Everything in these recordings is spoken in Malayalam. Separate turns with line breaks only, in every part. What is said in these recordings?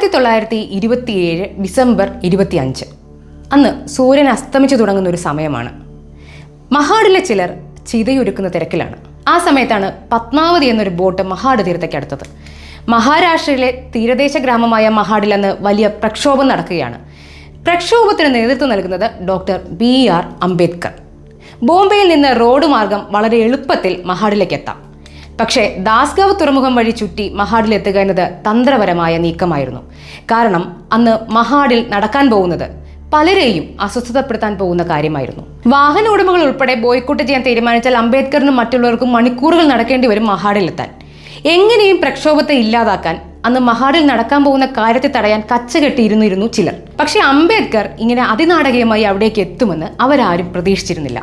ആയിരത്തി തൊള്ളായിരത്തി ഇരുപത്തിയേഴ് ഡിസംബർ ഇരുപത്തി അഞ്ച് അന്ന് സൂര്യൻ അസ്തമിച്ചു തുടങ്ങുന്ന ഒരു സമയമാണ്. മഹാഡിലെ ചിലർ ചിതയൊരുക്കുന്ന തിരക്കിലാണ്. ആ സമയത്താണ് പത്മാവതി എന്നൊരു ബോട്ട് മഹാഡ് തീരത്തേക്ക് അടുത്തത്. മഹാരാഷ്ട്രയിലെ തീരദേശ ഗ്രാമമായ മഹാഡിൽ അന്ന് വലിയ പ്രക്ഷോഭം നടക്കുകയാണ്. പ്രക്ഷോഭത്തിന് നേതൃത്വം നൽകുന്നത് ഡോക്ടർ ബി ആർ അംബേദ്കർ. ബോംബെയിൽ നിന്ന് റോഡ് മാർഗം വളരെ എളുപ്പത്തിൽ മഹാഡിലേക്ക് എത്താം. പക്ഷേ ദാസ്ഗാവ് തുറമുഖം വഴി ചുറ്റി മഹാഡിലെത്തുക എന്നത് തന്ത്രപരമായ നീക്കമായിരുന്നു. കാരണം അന്ന് മഹാഡിൽ നടക്കാൻ പോകുന്നത് പലരെയും അസ്വസ്ഥതപ്പെടുത്താൻ പോകുന്ന കാര്യമായിരുന്നു. വാഹന ഉടമകൾ ഉൾപ്പെടെ ബോയ്ക്കോട്ട് ചെയ്യാൻ തീരുമാനിച്ചാൽ അംബേദ്കറിനും മറ്റുള്ളവർക്കും മണിക്കൂറുകൾ നടക്കേണ്ടി വരും മഹാഡിലെത്താൻ എങ്ങനെയും പ്രക്ഷോഭത്തെ ഇല്ലാതാക്കാൻ അന്ന് മഹാഡിൽ നടക്കാൻ പോകുന്ന കാര്യത്തെ തടയാൻ കച്ചകെട്ടിയിരുന്നിരുന്നു ചിലർ. പക്ഷേ അംബേദ്കർ ഇങ്ങനെ അതിനാടകീയമായി അവിടേക്ക് എത്തുമെന്ന് അവരാരും പ്രതീക്ഷിച്ചിരുന്നില്ല.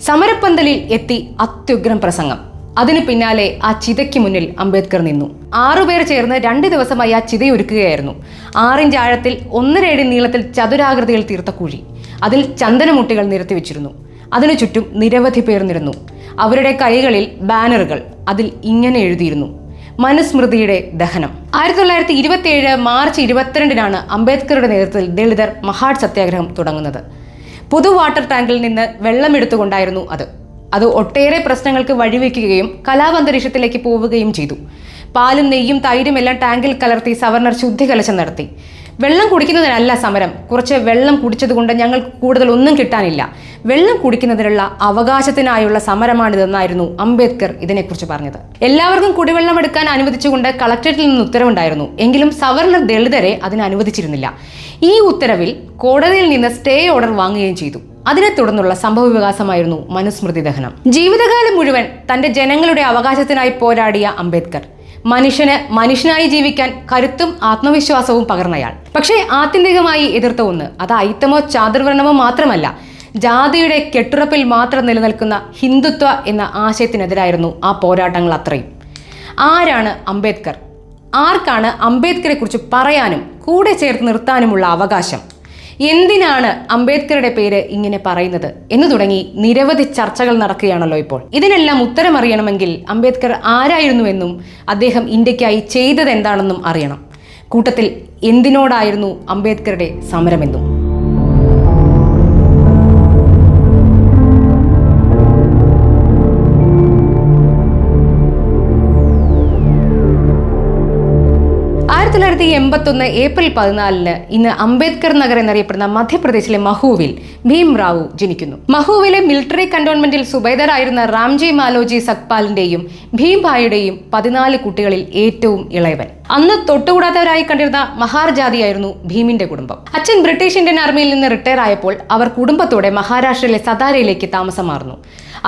സമരപ്പന്തലിൽ എത്തി അത്യുഗ്രം പ്രസംഗം. അതിനു പിന്നാലെ ആ ചിതയ്ക്ക് മുന്നിൽ അംബേദ്കർ നിന്നു. ആറുപേർ ചേർന്ന് രണ്ട് ദിവസമായി ആ ചിതയൊരുക്കുകയായിരുന്നു ആറിഞ്ച് ആഴത്തിൽ ഒന്നര അടി നീളത്തിൽ ചതുരാകൃതിയിൽ തീർത്ത കുഴി. അതിൽ ചന്ദനമുട്ടികൾ നിരത്തി വെച്ചിരുന്നു. അതിനു ചുറ്റും നിരവധി പേർ നിരുന്നു. അവരുടെ കൈകളിൽ ബാനറുകൾ. അതിൽ ഇങ്ങനെ എഴുതിയിരുന്നു. മനുസ്മൃതിയുടെ ദഹനം. ആയിരത്തി തൊള്ളായിരത്തി ഇരുപത്തി ഏഴ് മാർച്ച് ഇരുപത്തിരണ്ടിനാണ് അംബേദ്കറുടെ നേതൃത്വത്തിൽ ദളിതർ മഹാഡ് സത്യാഗ്രഹം തുടങ്ങുന്നത്. പുതു വാട്ടർ ടാങ്കിൽ നിന്ന് വെള്ളമെടുത്തുകൊണ്ടായിരുന്നു അത്. അത് ഒട്ടേറെ പ്രശ്നങ്ങൾക്ക് വഴിവെക്കുകയും കലാപന്തരീക്ഷത്തിലേക്ക് പോവുകയും ചെയ്തു. പാലും നെയ്യും തൈരും എല്ലാം ടാങ്കിൽ കലർത്തി സവർണർ ശുദ്ധി ശുദ്ധികലശം നടത്തി. വെള്ളം കുടിക്കുന്നതിനല്ല സമരം. കുറച്ച് വെള്ളം കുടിച്ചതുകൊണ്ട് ഞങ്ങൾക്ക് കൂടുതൽ ഒന്നും കിട്ടാനില്ല. വെള്ളം കുടിക്കുന്നതിനുള്ള അവകാശത്തിനായുള്ള സമരമാണിതെന്നായിരുന്നു അംബേദ്കർ ഇതിനെക്കുറിച്ച് പറഞ്ഞത്. എല്ലാവർക്കും കുടിവെള്ളം എടുക്കാൻ അനുവദിച്ചുകൊണ്ട് കളക്ടറേറ്റിൽ നിന്ന് ഉത്തരവുണ്ടായിരുന്നു. എങ്കിലും സവർണർ ദളിതരെ അതിന് അനുവദിച്ചിരുന്നില്ല. ഈ ഉത്തരവിൽ കോടതിയിൽ നിന്ന് സ്റ്റേ ഓർഡർ വാങ്ങുകയും ചെയ്തു. അതിനെ തുടർന്നുള്ള സംഭവ വികാസമായിരുന്നു മനുസ്മൃതി ദഹനം. ജീവിതകാലം മുഴുവൻ തന്റെ ജനങ്ങളുടെ അവകാശത്തിനായി പോരാടിയ അംബേദ്കർ. മനുഷ്യന് മനുഷ്യനായി ജീവിക്കാൻ കരുത്തും ആത്മവിശ്വാസവും പകർന്നയാൾ. പക്ഷേ ആത്യന്തികമായി എതിർത്ത ഒന്ന് അത് ഐത്തമോ ചാതുർവർണമോ മാത്രമല്ല ജാതിയുടെ കെട്ടുറപ്പിൽ മാത്രം നിലനിൽക്കുന്ന ഹിന്ദുത്വ എന്ന ആശയത്തിനെതിരായിരുന്നു ആ പോരാട്ടങ്ങൾ അത്രയും. ആരാണ് അംബേദ്കർ? ആർക്കാണ് അംബേദ്കറെ കുറിച്ച് പറയാനും കൂടെ ചേർത്ത് നിർത്താനുമുള്ള അവകാശം? എന്തിനാണ് അംബേദ്കറുടെ പേര് ഇങ്ങനെ പറയുന്നത് എന്ന് തുടങ്ങി നിരവധി ചർച്ചകൾ നടക്കുകയാണല്ലോ ഇപ്പോൾ. ഇതിനെല്ലാം ഉത്തരം അറിയണമെങ്കിൽ അംബേദ്കർ ആരായിരുന്നുവെന്നും അദ്ദേഹം ഇന്ത്യക്കായി ചെയ്തത് എന്താണെന്നും അറിയണം. കൂട്ടത്തിൽ എന്തിനോടായിരുന്നു അംബേദ്കറുടെ സമരമെന്നും. തൊള്ളായിരത്തി എൺപത്തൊന്ന് ഏപ്രിൽ പതിനാലിന് ഇന്ന് അംബേദ്കർ നഗർ എന്നറിയപ്പെടുന്ന മധ്യപ്രദേശിലെ മഹുവിൽ ഭീം റാവു ജനിക്കുന്നു. മഹുവിലെ മിലിറ്ററി കണ്ടോൺമെന്റിൽ സുബൈദറായിരുന്ന റാംജി മാലോജി സക്പാലിന്റെയും ഭീംഭായിയുടെയും പതിനാല് കുട്ടികളിൽ ഏറ്റവും ഇളയവൻ. അന്ന് തൊട്ടുകൂടാത്തവരായി കണ്ടിരുന്ന മഹാർ ജാതിയായിരുന്നു ഭീമിന്റെ കുടുംബം. അച്ഛൻ ബ്രിട്ടീഷ് ഇന്ത്യൻ ആർമിയിൽ നിന്ന് റിട്ടയർ ആയപ്പോൾ അവർ കുടുംബത്തോടെ മഹാരാഷ്ട്രയിലെ സതാരയിലേക്ക് താമസം മാറുന്നു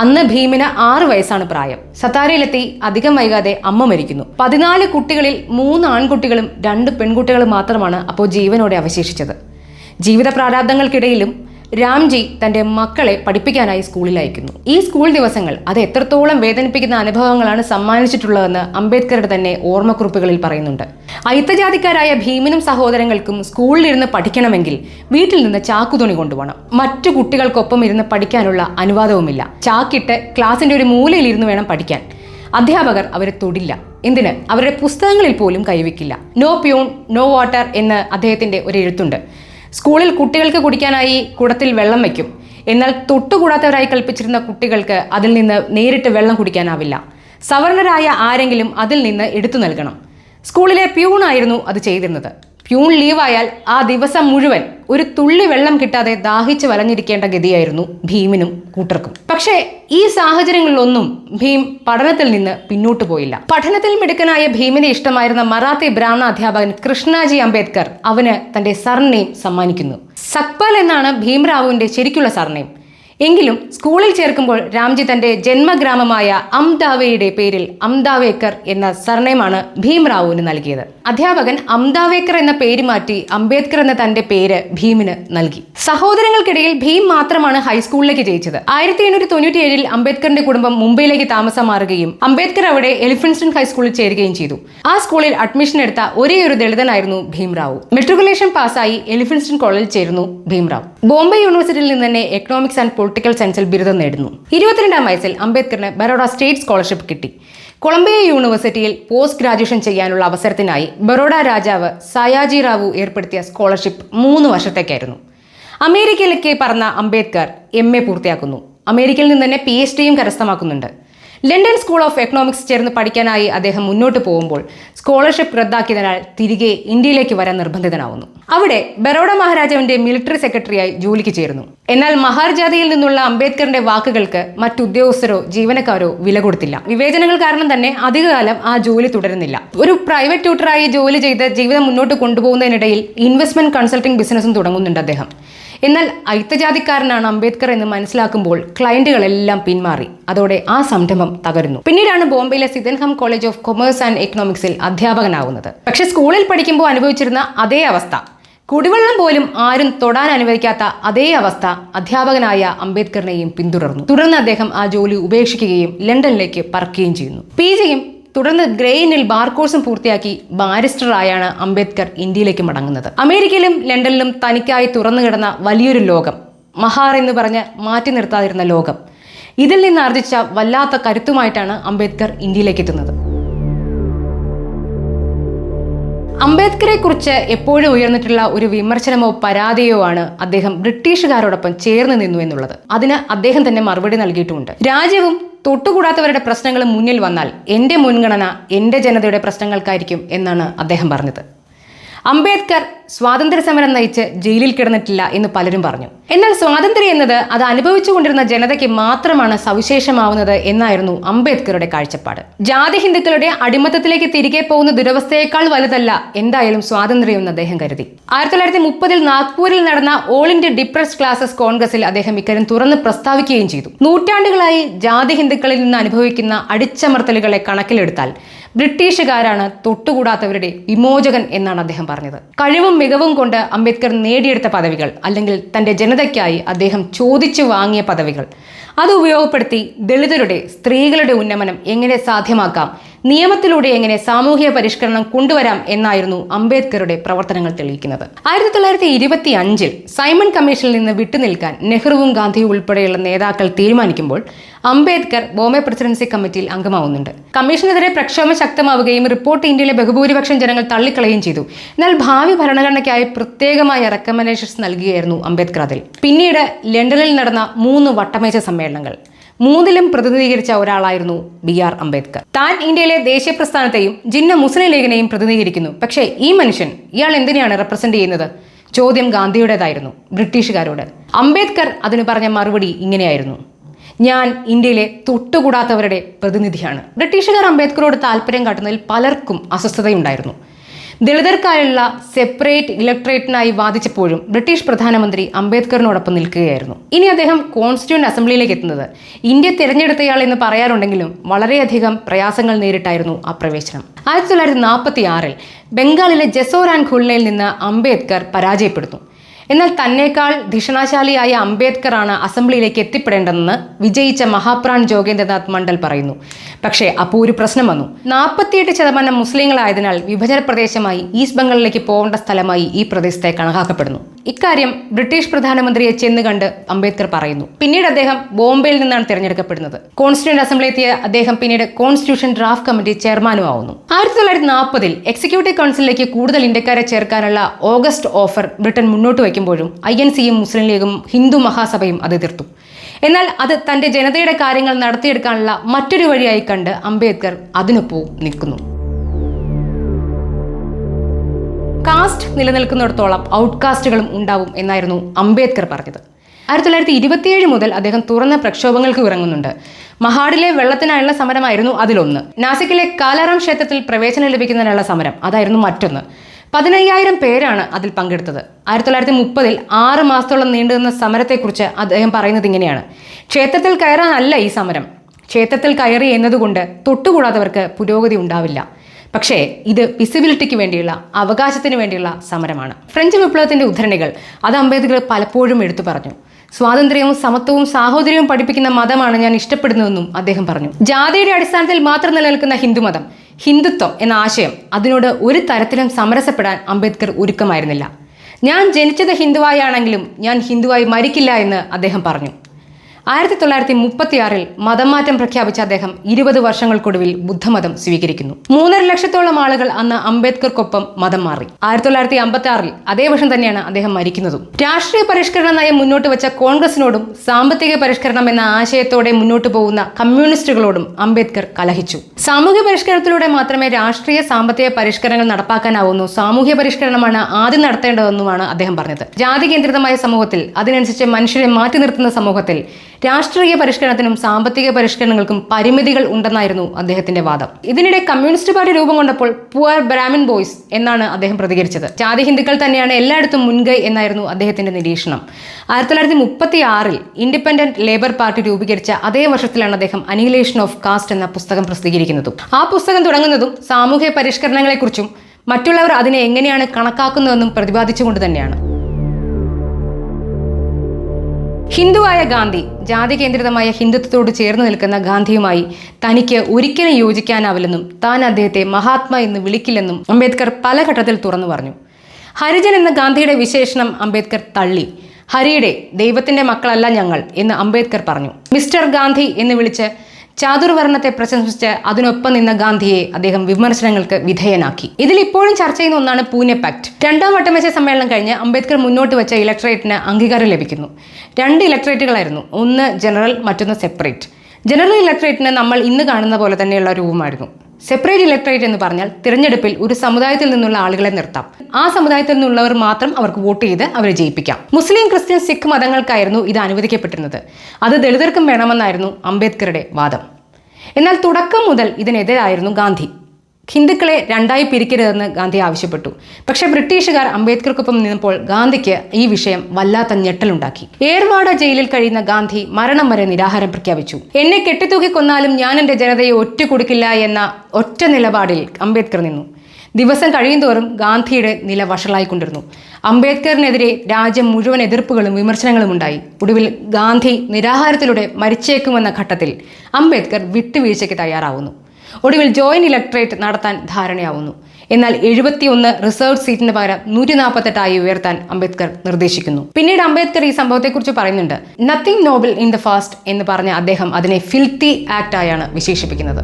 അന്ന് ഭീമിന് ആറ് വയസ്സാണ് പ്രായം. സത്താരയിലെത്തി അധികം വൈകാതെ അമ്മ മരിക്കുന്നു. പതിനാല് കുട്ടികളിൽ മൂന്ന് ആൺകുട്ടികളും രണ്ട് പെൺകുട്ടികളും മാത്രമാണ് അപ്പോൾ ജീവനോടെ അവശേഷിച്ചത്. ജീവിത പ്രാരാബ്ദങ്ങൾക്കിടയിലും രാംജി തന്റെ മക്കളെ പഠിപ്പിക്കാനായി സ്കൂളിൽ അയക്കുന്നു. ഈ സ്കൂൾ ദിവസങ്ങൾ അത് എത്രത്തോളം വേദനിപ്പിക്കുന്ന അനുഭവങ്ങളാണ് സമ്മാനിച്ചിട്ടുള്ളതെന്ന് അംബേദ്കറുടെ തന്നെ ഓർമ്മക്കുറിപ്പുകളിൽ പറയുന്നുണ്ട്. അയിത്തജാതിക്കാരായ ഭീമിനും സഹോദരങ്ങൾക്കും സ്കൂളിലിരുന്ന് പഠിക്കണമെങ്കിൽ വീട്ടിൽ നിന്ന് ചാക്കുതുണി കൊണ്ടുപോകണം. മറ്റു കുട്ടികൾക്കൊപ്പം ഇരുന്ന് പഠിക്കാനുള്ള അനുവാദവുമില്ല. ചാക്കിട്ട് ക്ലാസിന്റെ ഒരു മൂലയിൽ ഇരുന്ന് വേണം പഠിക്കാൻ. അധ്യാപകർ അവരെ തൊടില്ല. എന്തിന്? അവരുടെ പുസ്തകങ്ങളിൽ പോലും കൈവയ്ക്കില്ല. നോ പ്യൂൺ നോ വാട്ടർ എന്ന് അദ്ദേഹത്തിന്റെ ഒരു എഴുത്തുണ്ട്. സ്കൂളിൽ കുട്ടികൾക്ക് കുടിക്കാനായി കുടത്തിൽ വെള്ളം വയ്ക്കും. എന്നാൽ തൊട്ടുകൂടാത്തവരായി കൽപ്പിച്ചിരുന്ന കുട്ടികൾക്ക് അതിൽ നിന്ന് നേരിട്ട് വെള്ളം കുടിക്കാനാവില്ല. സവർണരായ ആരെങ്കിലും അതിൽ നിന്ന് എടുത്തു നൽകണം. സ്കൂളിലെ പ്യൂണായിരുന്നു അത് ചെയ്തിരുന്നത്. പ്യൂൺ ലീവായാൽ ആ ദിവസം മുഴുവൻ ഒരു തുള്ളി വെള്ളം കിട്ടാതെ ദാഹിച്ച് വലഞ്ഞിരിക്കേണ്ട ഗതിയായിരുന്നു ഭീമിനും കൂട്ടർക്കും. പക്ഷേ ഈ സാഹചര്യങ്ങളിലൊന്നും ഭീം പഠനത്തിൽ നിന്ന് പിന്നോട്ടു പോയില്ല. പഠനത്തിൽ മിടുക്കനായ ഭീമിനെ ഇഷ്ടമായിരുന്ന മറാത്തി ബ്രാഹ്മണ അധ്യാപകൻ കൃഷ്ണാജി അംബേദ്കർ അവന് തന്റെ സർനെയിം സമ്മാനിക്കുന്നു. സക്പാൽ എന്നാണ് ഭീംറാവുവിന്റെ ശരിക്കുള്ള സർനെയിം എങ്കിലും സ്കൂളിൽ ചേർക്കുമ്പോൾ രാംജി തന്റെ ജന്മഗ്രാമമായ അംദാവയുടെ പേരിൽ അംദാവേക്കർ എന്ന സർനെയിമാണ് ഭീംറാവുവിന് നൽകിയത്. അധ്യാപകൻ അംദാവേക്കർ എന്ന പേര് മാറ്റി അംബേദ്കർ എന്ന തന്റെ പേര് ഭീമിന് നൽകി. സഹോദരങ്ങൾക്കിടയിൽ ഭീം മാത്രമാണ് ഹൈസ്കൂളിലേക്ക് ജയിച്ചത്. ആയിരത്തി എണ്ണൂറ്റി തൊണ്ണൂറ്റി ഏഴിൽ അംബേദ്കറിന്റെ കുടുംബം മുംബൈയിലേക്ക് താമസം മാറുകയും അംബേദ്കർ അവിടെ എലിഫൻസ്റ്റൺ ഹൈസ്കൂളിൽ ചേരുകയും ചെയ്തു. ആ സ്കൂളിൽ അഡ്മിഷൻ എടുത്ത ഒരേ ഒരു ദളിതനായിരുന്നു ഭീംറാവു. മെട്രിക്കുലേഷൻ പാസ്സായി എലിഫൻസ്റ്റൺ കോളേജിൽ ചേരുന്നു ഭീംറാവു. ബോംബെ യൂണിവേഴ്സിറ്റിയിൽ നിന്ന് തന്നെ എക്കണോമിക്സ് ആൻഡ് പൊളിറ്റിക്കൽ സയൻസിൽ ബിരുദം നേടുന്നു. ഇരുപത്തിരണ്ടാം വയസ്സിൽ അംബേദ്കറിന് ബറോഡ സ്റ്റേറ്റ് സ്കോളർഷിപ്പ് കിട്ടി. കൊളംബിയ യൂണിവേഴ്സിറ്റിയിൽ പോസ്റ്റ് ഗ്രാജുവേഷൻ ചെയ്യാനുള്ള അവസരത്തിനായി ബറോഡ രാജാവ് സയാജി റാവു ഏർപ്പെടുത്തിയ സ്കോളർഷിപ്പ് മൂന്ന് വർഷത്തേക്കായിരുന്നു. അമേരിക്കയിലേക്ക് പറഞ്ഞ അംബേദ്കർ എം എ പൂർത്തിയാക്കുന്നു. അമേരിക്കയിൽ നിന്ന് തന്നെ പി എച്ച് ഡിയും കരസ്ഥമാക്കുന്നുണ്ട്. ലണ്ടൻ സ്കൂൾ ഓഫ് എക്കണോമിക്സ് ചേർന്ന് പഠിക്കാനായി അദ്ദേഹം മുന്നോട്ട് പോകുമ്പോൾ സ്കോളർഷിപ്പ് റദ്ദാക്കിയതിനാൽ തിരികെ ഇന്ത്യയിലേക്ക് വരാൻ നിർബന്ധിതനാവുന്നു. അവിടെ ബറോഡ മഹാരാജാവിന്റെ മിലിറ്ററി സെക്രട്ടറിയായി ജോലിക്ക് ചേരുന്നു. എന്നാൽ മഹാർജാതിയിൽ നിന്നുള്ള അംബേദ്കറിന്റെ വാക്കുകൾക്ക് മറ്റുദ്യോഗസ്ഥരോ ജീവനക്കാരോ വില കൊടുത്തില്ല. വിവേചനങ്ങൾ കാരണം തന്നെ അധികകാലം ആ ജോലി തുടരുന്നില്ല. ഒരു പ്രൈവറ്റ് ട്യൂട്ടറായി ജോലി ചെയ്ത് ജീവിതം മുന്നോട്ട് കൊണ്ടുപോകുന്നതിനിടയിൽ ഇൻവെസ്റ്റ്മെന്റ് കൺസൾട്ടിംഗ് ബിസിനസ്സും തുടങ്ങുന്നുണ്ട് അദ്ദേഹം. എന്നാൽ അയിത്തജാതിക്കാരനാണ് അംബേദ്കർ എന്ന് മനസ്സിലാക്കുമ്പോൾ ക്ലയന്റുകളെല്ലാം പിന്മാറി. അതോടെ ആ സംരംഭം തകരുന്നു. പിന്നീടാണ് ബോംബെയിലെ Sydenham College of Commerce and എക്കണോമിക്സിൽ അധ്യാപകനാവുന്നത്. പക്ഷേ സ്കൂളിൽ പഠിക്കുമ്പോൾ അനുഭവിച്ചിരുന്ന അതേ അവസ്ഥ. കുടിവെള്ളം പോലും ആരും തൊടാൻ അനുവദിക്കാത്ത അതേ അവസ്ഥ അധ്യാപകനായ അംബേദ്കറിനെയും പിന്തുടർന്നു. തുടർന്ന് അദ്ദേഹം ആ ജോലി ഉപേക്ഷിക്കുകയും ലണ്ടനിലേക്ക് പറക്കുകയും ചെയ്യുന്നു. പി. ജിയും തുടർന്ന് ഗ്രേയിനിൽ ബാർ കോഴ്സും പൂർത്തിയാക്കി ബാരിസ്റ്ററായാണ് അംബേദ്കർ ഇന്ത്യയിലേക്ക് മടങ്ങുന്നത്. അമേരിക്കയിലും ലണ്ടനിലും തനിക്കായി തുറന്നു കിടന്ന വലിയൊരു ലോകം മഹാർ എന്ന് പറഞ്ഞ് മാറ്റി നിർത്താതിരുന്ന ലോകം. ഇതിൽ നിന്ന് ആർജിച്ച വല്ലാത്ത കരുത്തുമായിട്ടാണ് അംബേദ്കർ ഇന്ത്യയിലേക്ക് എത്തുന്നത്. അംബേദ്കറെ കുറിച്ച് എപ്പോഴും ഉയർന്നിട്ടുള്ള ഒരു വിമർശനമോ പരാതിയോ ആണ് അദ്ദേഹം ബ്രിട്ടീഷുകാരോടൊപ്പം ചേർന്ന് നിന്നു എന്നുള്ളത്. അതിന് അദ്ദേഹം തന്നെ മറുപടി നൽകിയിട്ടുമുണ്ട്. രാജ്യവും തൊട്ടുകൂടാത്തവരുടെ പ്രശ്നങ്ങൾ മുന്നിൽ വന്നാൽ എന്റെ മുൻഗണന എന്റെ ജനതയുടെ പ്രശ്നങ്ങൾക്കായിരിക്കും എന്നാണ് അദ്ദേഹം പറഞ്ഞത്. അംബേദ്കർ സ്വാതന്ത്ര്യ സമരം നയിച്ച് ജയിലിൽ കിടന്നിട്ടില്ല എന്ന് പലരും പറഞ്ഞു. എന്നാൽ സ്വാതന്ത്ര്യം എന്നത് അത് അനുഭവിച്ചുകൊണ്ടിരുന്ന ജനതയ്ക്ക് മാത്രമാണ് സവിശേഷമാവുന്നത് എന്നായിരുന്നു അംബേദ്കറുടെ കാഴ്ചപ്പാട്. ജാതി ഹിന്ദുക്കളുടെ അടിമത്തത്തിലേക്ക് തിരികെ പോകുന്ന ദുരവസ്ഥയേക്കാൾ വലുതല്ല എന്തായാലും സ്വാതന്ത്ര്യം എന്ന് അദ്ദേഹം കരുതി. ആയിരത്തി തൊള്ളായിരത്തി മുപ്പതിൽ നാഗ്പൂരിൽ നടന്ന ഓൾ ഇന്ത്യ ഡിപ്രസ് ക്ലാസസ് കോൺഗ്രസിൽ അദ്ദേഹം ഇക്കാര്യം തുറന്ന് പ്രസ്താവിക്കുകയും ചെയ്തു. നൂറ്റാണ്ടുകളായി ജാതി ഹിന്ദുക്കളിൽ നിന്ന് അനുഭവിക്കുന്ന അടിച്ചമർത്തലുകളെ കണക്കിലെടുത്താൽ ബ്രിട്ടീഷുകാരാണ് തൊട്ടുകൂടാത്തവരുടെ വിമോചകൻ എന്നാണ് അദ്ദേഹം പറഞ്ഞത്. കഴിവും മികവും കൊണ്ട് അംബേദ്കർ നേടിയെടുത്ത പദവികൾ അല്ലെങ്കിൽ തന്റെ ജനതയ്ക്കായി അദ്ദേഹം ചോദിച്ചു വാങ്ങിയ പദവികൾ. അത് ഉപയോഗപ്പെടുത്തി ദളിതരുടെ സ്ത്രീകളുടെ ഉന്നമനം എങ്ങനെ സാധ്യമാക്കാം? നിയമത്തിലൂടെ എങ്ങനെ സാമൂഹിക പരിഷ്കരണം കൊണ്ടുവരാം എന്നായിരുന്നു അംബേദ്കറുടെ പ്രവർത്തനങ്ങൾ തെളിയിക്കുന്നത്. ആയിരത്തി തൊള്ളായിരത്തി ഇരുപത്തി അഞ്ചിൽ സൈമൺ കമ്മീഷനിൽ നിന്ന് വിട്ടുനിൽക്കാൻ നെഹ്റുവും ഗാന്ധിയും ഉൾപ്പെടെയുള്ള നേതാക്കൾ തീരുമാനിക്കുമ്പോൾ അംബേദ്കർ ബോംബെ പ്രസിഡൻസി കമ്മിറ്റിയിൽ അംഗമാവുന്നുണ്ട്. കമ്മീഷനെതിരെ പ്രക്ഷോഭം ശക്തമാവുകയും റിപ്പോർട്ട് ഇന്ത്യയിലെ ബഹുഭൂരിപക്ഷം ജനങ്ങൾ തള്ളിക്കളയുകയും ചെയ്തു. എന്നാൽ ഭാവി ഭരണഘടനയ്ക്കായി പ്രത്യേകമായ റെക്കമെൻഡേഷൻസ് നൽകുകയായിരുന്നു അംബേദ്കർ അതിൽ. പിന്നീട് ലണ്ടനിൽ നടന്ന മൂന്ന് വട്ടമേശ സമ്മേളനങ്ങൾ. മൂന്നിലും പ്രതിനിധീകരിച്ച ഒരാളായിരുന്നു ബി ആർ അംബേദ്കർ. താൻ ഇന്ത്യയിലെ ദേശീയ പ്രസ്ഥാനത്തെയും ജിന്ന മുസ്ലിം ലീഗിനെയും പ്രതിനിധീകരിക്കുന്നു. പക്ഷേ ഈ മനുഷ്യൻ ഇയാൾ എന്തിനെയാണ് റെപ്രസെന്റ് ചെയ്യുന്നത്? ചോദ്യം ഗാന്ധിയുടേതായിരുന്നു ബ്രിട്ടീഷുകാരോട്. അംബേദ്കർ അതിന് പറഞ്ഞ മറുപടി ഇങ്ങനെയായിരുന്നു. ഞാൻ ഇന്ത്യയിലെ തൊട്ടുകൂടാത്തവരുടെ പ്രതിനിധിയാണ്. ബ്രിട്ടീഷുകാർ അംബേദ്കറോട് താല്പര്യം കാട്ടുന്നതിൽ പലർക്കും അസ്വസ്ഥതയുണ്ടായിരുന്നു. ദളിതർക്കായുള്ള സെപ്പറേറ്റ് ഇലക്ട്രേറ്റിനായി വാദിച്ചപ്പോഴും ബ്രിട്ടീഷ് പ്രധാനമന്ത്രി അംബേദ്കറിനോടൊപ്പം നിൽക്കുകയായിരുന്നു. ഇനി അദ്ദേഹം കോൺസ്റ്റിറ്റ്യൂന്റ് അസംബ്ലിയിലേക്ക് എത്തുന്നത് ഇന്ത്യ തിരഞ്ഞെടുത്തയാൾ എന്ന് പറയാറുണ്ടെങ്കിലും വളരെയധികം പ്രയാസങ്ങൾ നേരിട്ടായിരുന്നു ആ പ്രവേശനം. ആയിരത്തി തൊള്ളായിരത്തി നാൽപ്പത്തി ആറിൽ ബംഗാളിലെ ജസോറാൻ ഖുൾനയിൽ നിന്ന് അംബേദ്കർ പരാജയപ്പെടുന്നു. എന്നാൽ തന്നേക്കാൾ ധിഷണാശാലിയായ അംബേദ്കറാണ് അസംബ്ലിയിലേക്ക് എത്തിപ്പെടേണ്ടതെന്ന് വിജയിച്ച മഹാപ്രാൺ ജോഗേന്ദ്രനാഥ് മണ്ഡൽ പറയുന്നു. പക്ഷേ അപ്പോൾ ഒരു പ്രശ്നം വന്നു. നാൽപ്പത്തിയെട്ട് ശതമാനം മുസ്ലിങ്ങളായതിനാൽ വിഭജന പ്രദേശമായി ഈസ്റ്റ് ബംഗാളിലേക്ക് പോകേണ്ട സ്ഥലമായി ഈ പ്രദേശത്തെ കണക്കാക്കപ്പെടുന്നു. ഇക്കാര്യം ബ്രിട്ടീഷ് പ്രധാനമന്ത്രിയെ ചെന്ന് കണ്ട് അംബേദ്കർ പറയുന്നു. പിന്നീട് അദ്ദേഹം ബോംബെയിൽ നിന്നാണ് തിരഞ്ഞെടുക്കപ്പെടുന്നത്. കോൺസ്റ്റിറ്റ്യൂന്റ് അസംബ്ലി എത്തിയ അദ്ദേഹം പിന്നീട് കോൺസ്റ്റിറ്റ്യൂഷൻ ഡ്രാഫ്റ്റ് കമ്മിറ്റി ചെയർമാനും ആവുന്നു. ആയിരത്തി തൊള്ളായിരത്തി നാൽപ്പതിൽ എക്സിക്യൂട്ടീവ് കൗൺസിലിലേക്ക് കൂടുതൽ ഇന്ത്യക്കാരെ ചേർക്കാനുള്ള ഓഗസ്റ്റ് ഓഫർ ബ്രിട്ടൻ മുന്നോട്ട് വയ്ക്കുമ്പോഴും ഐ എൻ സിയും മുസ്ലിം ലീഗും ഹിന്ദു മഹാസഭയും അത് എതിർത്തു. എന്നാൽ അത് തന്റെ ജനതയുടെ കാര്യങ്ങൾ നടത്തിയെടുക്കാനുള്ള മറ്റൊരു വഴിയായി കണ്ട് അംബേദ്കർ അതിനൊപ്പം നിൽക്കുന്നു. കാസ്റ്റ് നിലനിൽക്കുന്നിടത്തോളം ഔട്ട്കാസ്റ്റുകളും ഉണ്ടാവും എന്നായിരുന്നു അംബേദ്കർ പറഞ്ഞത്. ആയിരത്തി തൊള്ളായിരത്തി ഇരുപത്തിയേഴ് മുതൽ അദ്ദേഹം തുറന്ന പ്രക്ഷോഭങ്ങൾക്ക് ഇറങ്ങുന്നുണ്ട്. മഹാഡിലെ വെള്ളത്തിനായുള്ള സമരമായിരുന്നു അതിലൊന്ന്. നാസിക്കിലെ കാലാറാം ക്ഷേത്രത്തിൽ പ്രവേശനം ലഭിക്കുന്നതിനുള്ള സമരം അതായിരുന്നു മറ്റൊന്ന്. പതിനയ്യായിരം പേരാണ് അതിൽ പങ്കെടുത്തത്. ആയിരത്തി തൊള്ളായിരത്തി മുപ്പതിൽ ആറ് മാസത്തോളം നീണ്ടുനിന്ന സമരത്തെക്കുറിച്ച് അദ്ദേഹം പറയുന്നത് ഇങ്ങനെയാണ്. ക്ഷേത്രത്തിൽ കയറാനല്ല ഈ സമരം. ക്ഷേത്രത്തിൽ കയറി എന്നതുകൊണ്ട് തൊട്ടുകൂടാത്തവർക്ക് പുരോഗതി ഉണ്ടാവില്ല. പക്ഷേ ഇത് വിസിബിലിറ്റിക്ക് വേണ്ടിയുള്ള അവകാശത്തിന് വേണ്ടിയുള്ള സമരമാണ്. ഫ്രഞ്ച് വിപ്ലവത്തിന്റെ ഉദ്ധരണികൾ അത് അംബേദ്കർ പലപ്പോഴും എടുത്തു പറഞ്ഞു. സ്വാതന്ത്ര്യവും സമത്വവും സാഹോദര്യവും പഠിപ്പിക്കുന്ന മതമാണ് ഞാൻ ഇഷ്ടപ്പെടുന്നതെന്നും അദ്ദേഹം പറഞ്ഞു. ജാതിയുടെ അടിസ്ഥാനത്തിൽ മാത്രം നിലനിൽക്കുന്ന ഹിന്ദുമതം ഹിന്ദുത്വം എന്ന ആശയം അതിനോട് ഒരു തരത്തിലും സമരസപ്പെടാൻ അംബേദ്കർ ഒരുക്കമായിരുന്നില്ല. ഞാൻ ജനിച്ചത് ഹിന്ദുവായാണെങ്കിലും ഞാൻ ഹിന്ദുവായി മരിക്കില്ല എന്ന് അദ്ദേഹം പറഞ്ഞു. ആയിരത്തി തൊള്ളായിരത്തി മുപ്പത്തിയാറിൽ മതംമാറ്റം പ്രഖ്യാപിച്ച അദ്ദേഹം ഇരുപത് വർഷങ്ങൾക്കൊടുവിൽ ബുദ്ധമതം സ്വീകരിക്കുന്നു. മൂന്നര ലക്ഷത്തോളം ആളുകൾ അന്ന് അംബേദ്കർക്കൊപ്പം മതം മാറി. ആയിരത്തി തൊള്ളായിരത്തി അമ്പത്തി ആറിൽ അതേ വർഷം തന്നെയാണ് അദ്ദേഹം മരിക്കുന്നതും. രാഷ്ട്രീയ പരിഷ്കരണ നയം മുന്നോട്ട് വെച്ച കോൺഗ്രസിനോടും സാമ്പത്തിക പരിഷ്കരണം എന്ന ആശയത്തോടെ മുന്നോട്ട് പോകുന്ന കമ്മ്യൂണിസ്റ്റുകളോടും അംബേദ്കർ കലഹിച്ചു. സാമൂഹ്യ പരിഷ്കരണത്തിലൂടെ മാത്രമേ രാഷ്ട്രീയ സാമ്പത്തിക പരിഷ്കരണങ്ങൾ നടപ്പാക്കാനാവുന്നു. സാമൂഹ്യ പരിഷ്കരണമാണ് ആദ്യം നടത്തേണ്ടതെന്നുമാണ് അദ്ദേഹം പറഞ്ഞത്. ജാതി കേന്ദ്രിതമായ സമൂഹത്തിൽ അതിനനുസരിച്ച് മനുഷ്യരെ മാറ്റി നിർത്തുന്ന സമൂഹത്തിൽ രാഷ്ട്രീയ പരിഷ്കരണത്തിനും സാമ്പത്തിക പരിഷ്കരണങ്ങൾക്കും പരിമിതികൾ ഉണ്ടെന്നായിരുന്നു അദ്ദേഹത്തിന്റെ വാദം. ഇതിനിടെ കമ്മ്യൂണിസ്റ്റ് പാർട്ടി രൂപം കൊണ്ടപ്പോൾ പുവർ ബ്രാഹ്മിൻ ബോയ്സ് എന്നാണ് അദ്ദേഹം പ്രതികരിച്ചത്. ജാതി ഹിന്ദുക്കൾ തന്നെയാണ് എല്ലായിടത്തും മുൻകൈ എന്നായിരുന്നു അദ്ദേഹത്തിന്റെ നിരീക്ഷണം. ആയിരത്തി തൊള്ളായിരത്തി മുപ്പത്തി ആറിൽ ഇൻഡിപെൻഡന്റ് ലേബർ പാർട്ടി രൂപീകരിച്ച അതേ വർഷത്തിലാണ് അദ്ദേഹം അനിഹിലേഷൻ ഓഫ് കാസ്റ്റ് എന്ന പുസ്തകം പ്രസിദ്ധീകരിക്കുന്നതും. ആ പുസ്തകം തുടങ്ങുന്നതും സാമൂഹ്യ പരിഷ്കരണങ്ങളെക്കുറിച്ചും മറ്റുള്ളവർ അതിനെ എങ്ങനെയാണ് കണക്കാക്കുന്നതെന്നും പ്രതിപാദിച്ചുകൊണ്ട് തന്നെയാണ്. ഹിന്ദുവായ ഗാന്ധി ജാതി കേന്ദ്രിതമായ ഹിന്ദുത്വത്തോട് ചേർന്ന് നിൽക്കുന്ന ഗാന്ധിയുമായി തനിക്ക് ഒരിക്കലും യോജിക്കാനാവില്ലെന്നും താൻ അദ്ദേഹത്തെ മഹാത്മാ എന്ന് വിളിക്കില്ലെന്നും അംബേദ്കർ പല ഘട്ടത്തിൽ തുറന്നു പറഞ്ഞു. ഹരിജൻ എന്ന ഗാന്ധിയുടെ വിശേഷണം അംബേദ്കർ തള്ളി. ഹരിയുടെ ദൈവത്തിന്റെ മക്കളല്ല ഞങ്ങൾ എന്ന് അംബേദ്കർ പറഞ്ഞു. മിസ്റ്റർ ഗാന്ധി എന്ന് വിളിച്ച് ചാതുർവർണത്തെ പ്രശംസിച്ച് അതിനൊപ്പം നിന്ന ഗാന്ധിയെ അദ്ദേഹം വിമർശനങ്ങൾക്ക് വിധേയനാക്കി. ഇതിൽ ഇപ്പോഴും ചർച്ച ചെയ്യുന്ന ഒന്നാണ് പൂനെ പാക്ട്. രണ്ടാം വട്ടമേശ സമ്മേളനം കഴിഞ്ഞ് അംബേദ്കർ മുന്നോട്ട് വെച്ച ഇലക്ട്രേറ്റിന് അംഗീകാരം ലഭിക്കുന്നു. രണ്ട് ഇലക്ട്രേറ്റുകളായിരുന്നു. ഒന്ന് ജനറൽ മറ്റൊന്ന് സെപ്പറേറ്റ്. ജനറൽ ഇലക്ട്രേറ്റിന് നമ്മൾ ഇന്ന് കാണുന്ന പോലെ തന്നെയുള്ള രൂപമായിരുന്നു. സെപ്പറേറ്റ് ഇലക്ട്രേറ്റ് എന്ന് പറഞ്ഞാൽ തിരഞ്ഞെടുപ്പിൽ ഒരു സമുദായത്തിൽ നിന്നുള്ള ആളുകളെ നിർത്താം. ആ സമുദായത്തിൽ നിന്നുള്ളവർ മാത്രം അവർക്ക് വോട്ട് ചെയ്ത് അവരെ ജയിപ്പിക്കാം. മുസ്ലിം ക്രിസ്ത്യൻ സിഖ് മതങ്ങൾക്കായിരുന്നു ഇത് അനുവദിക്കപ്പെട്ടിരുന്നത്. അത് ദളിതർക്കും വേണമെന്നായിരുന്നു അംബേദ്കറുടെ വാദം. എന്നാൽ തുടക്കം മുതൽ ഇതിനെതിരായിരുന്നു ഗാന്ധി. ഹിന്ദുക്കളെ രണ്ടായി പിരിക്കരുതെന്ന് ഗാന്ധി ആവശ്യപ്പെട്ടു. പക്ഷേ ബ്രിട്ടീഷുകാർ അംബേദ്കർക്കൊപ്പം നിന്നപ്പോൾ ഗാന്ധിക്ക് ഈ വിഷയം വല്ലാത്ത ഞെട്ടലുണ്ടാക്കി. ഏർവാഡ ജയിലിൽ കഴിയുന്ന ഗാന്ധി മരണം വരെ നിരാഹാരം പ്രഖ്യാപിച്ചു. എന്നെ കെട്ടിത്തൂക്കി കൊന്നാലും ഞാൻ എന്റെ ജനതയെ ഒറ്റ കൊടുക്കില്ല എന്ന ഒറ്റ നിലപാടിൽ അംബേദ്കർ നിന്നു. ദിവസം കഴിയുന്തോറും ഗാന്ധിയുടെ നില വഷളായിക്കൊണ്ടിരുന്നു. അംബേദ്കറിനെതിരെ രാജ്യം മുഴുവൻ എതിർപ്പുകളും വിമർശനങ്ങളും ഉണ്ടായി. ഒടുവിൽ ഗാന്ധി നിരാഹാരത്തിലൂടെ മരിച്ചേക്കുമെന്ന ഘട്ടത്തിൽ അംബേദ്കർ വിട്ടുവീഴ്ചയ്ക്ക് തയ്യാറാവുന്നു. ഒടുവിൽ ജോയിന്റ് ഇലക്ട്രേറ്റ് നടത്താൻ ധാരണയാവുന്നു. എന്നാൽ എഴുപത്തിയൊന്ന് റിസർവ് സീറ്റിന് പകരം നൂറ്റി നാൽപ്പത്തെട്ടായി ഉയർത്താൻ അംബേദ്കർ നിർദ്ദേശിക്കുന്നു. പിന്നീട് അംബേദ്കർ ഈ സംഭവത്തെക്കുറിച്ച് പറയുന്നുണ്ട്. Nothing noble in the fast എന്ന് പറഞ്ഞ അദ്ദേഹം അതിനെ ഫിൽത്തി ആക്ട് ആയാണ് വിശേഷിപ്പിക്കുന്നത്.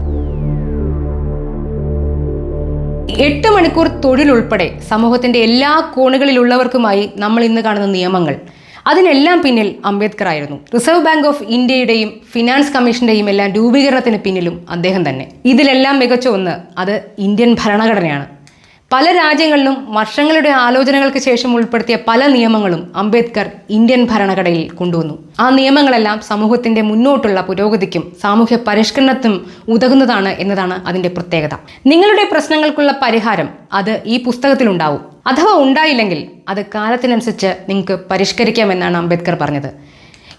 എട്ട് മണിക്കൂർ തൊഴിലുൾപ്പെടെ സമൂഹത്തിന്റെ എല്ലാ കോണുകളിലുള്ളവർക്കുമായി നമ്മൾ ഇന്ന് കാണുന്ന നിയമങ്ങൾ. അതിനെല്ലാം പിന്നിൽ അംബേദ്കർ ആയിരുന്നു. റിസർവ് ബാങ്ക് ഓഫ് ഇന്ത്യയുടെയും ഫിനാൻസ് കമ്മീഷന്റെയും എല്ലാം രൂപീകരണത്തിന് പിന്നിലും അദ്ദേഹം തന്നെ. ഇതിലെല്ലാം മികച്ച ഒന്ന് അത് ഇന്ത്യൻ ഭരണഘടനയാണ്. പല രാജ്യങ്ങളിലും വർഷങ്ങളുടെ ആലോചനകൾക്ക് ശേഷം ഉൾപ്പെടുത്തിയ പല നിയമങ്ങളും അംബേദ്കർ ഇന്ത്യൻ ഭരണഘടനയിൽ കൊണ്ടുവന്നു. ആ നിയമങ്ങളെല്ലാം സമൂഹത്തിന്റെ മുന്നോട്ടുള്ള പുരോഗതിക്കും സാമൂഹ്യ പരിഷ്കരണത്തിനും ഉതകുന്നതാണ് എന്നതാണ് അതിന്റെ പ്രത്യേകത. നിങ്ങളുടെ പ്രശ്നങ്ങൾക്കുള്ള പരിഹാരം അത് ഈ പുസ്തകത്തിലുണ്ടാവും. അഥവാ ഉണ്ടായില്ലെങ്കിൽ അത് കാലത്തിനനുസരിച്ച് നിങ്ങൾക്ക് പരിഷ്കരിക്കാമെന്നാണ് അംബേദ്കർ പറഞ്ഞത്.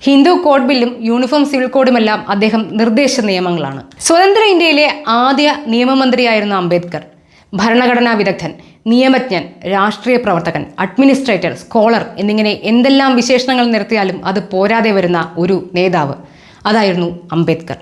ഹിന്ദു കോഡ് ബില്ലും യൂണിഫോം സിവിൽ കോഡുമെല്ലാം അദ്ദേഹം നിർദ്ദേശ നിയമങ്ങളാണ്. സ്വതന്ത്ര ഇന്ത്യയിലെ ആദ്യ നിയമമന്ത്രിയായിരുന്ന അംബേദ്കർ ഭരണഘടനാ വിദഗ്ധൻ നിയമജ്ഞൻ രാഷ്ട്രീയ പ്രവർത്തകൻ അഡ്മിനിസ്ട്രേറ്റർ സ്കോളർ എന്നിങ്ങനെ എന്തെല്ലാം വിശേഷണങ്ങൾ നിർത്തിയാലും അത് പോരാതെ വരുന്ന ഒരു നേതാവ് അതായിരുന്നു അംബേദ്കർ.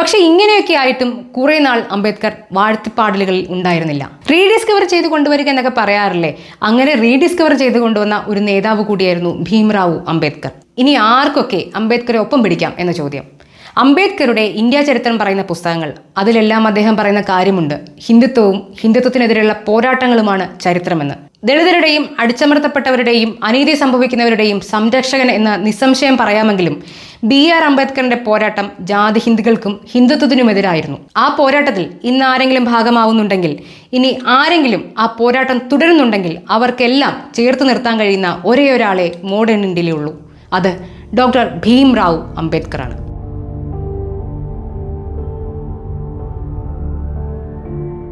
പക്ഷെ ഇങ്ങനെയൊക്കെ ആയിട്ടും കുറേ നാൾ അംബേദ്കർ വാഴ്ത്തിപ്പാടലുകളിൽ ഉണ്ടായിരുന്നില്ല. റീഡിസ്കവർ ചെയ്ത് കൊണ്ടുവരിക എന്നൊക്കെ പറയാറില്ലേ? അങ്ങനെ റീഡിസ്കവർ ചെയ്ത് കൊണ്ടുവന്ന ഒരു നേതാവ് കൂടിയായിരുന്നു ഭീംറാവു അംബേദ്കർ. ഇനി ആർക്കൊക്കെ അംബേദ്കറെ ഒപ്പം പിടിക്കാം എന്ന ചോദ്യം? അംബേദ്കറുടെ ഇന്ത്യ ചരിത്രം പറയുന്ന പുസ്തകങ്ങൾ. അതിലെല്ലാം അദ്ദേഹം പറയുന്ന കാര്യമുണ്ട്. ഹിന്ദുത്വവും ഹിന്ദുത്വത്തിനെതിരെയുള്ള പോരാട്ടങ്ങളുമാണ് ചരിത്രമെന്ന്. ദളിതരുടെയും അടിച്ചമർത്തപ്പെട്ടവരുടെയും അനീതി സംഭവിക്കുന്നവരുടെയും സംരക്ഷകൻ എന്ന് നിസ്സംശയം പറയാമെങ്കിലും ബി ആർ അംബേദ്കറിന്റെ പോരാട്ടം ജാതി ഹിന്ദുക്കൾക്കും ഹിന്ദുത്വത്തിനുമെതിരായിരുന്നു. ആ പോരാട്ടത്തിൽ ഇന്ന് ആരെങ്കിലും ഭാഗമാവുന്നുണ്ടെങ്കിൽ ഇനി ആരെങ്കിലും ആ പോരാട്ടം തുടരുന്നുണ്ടെങ്കിൽ അവർക്കെല്ലാം ചേർത്ത് നിർത്താൻ കഴിയുന്ന ഒരേ ഒരാളെ മോഡേൺ ഇന്ത്യയിലുള്ളൂ അത് ഡോക്ടർ ഭീം റാവു അംബേദ്കറാണ്.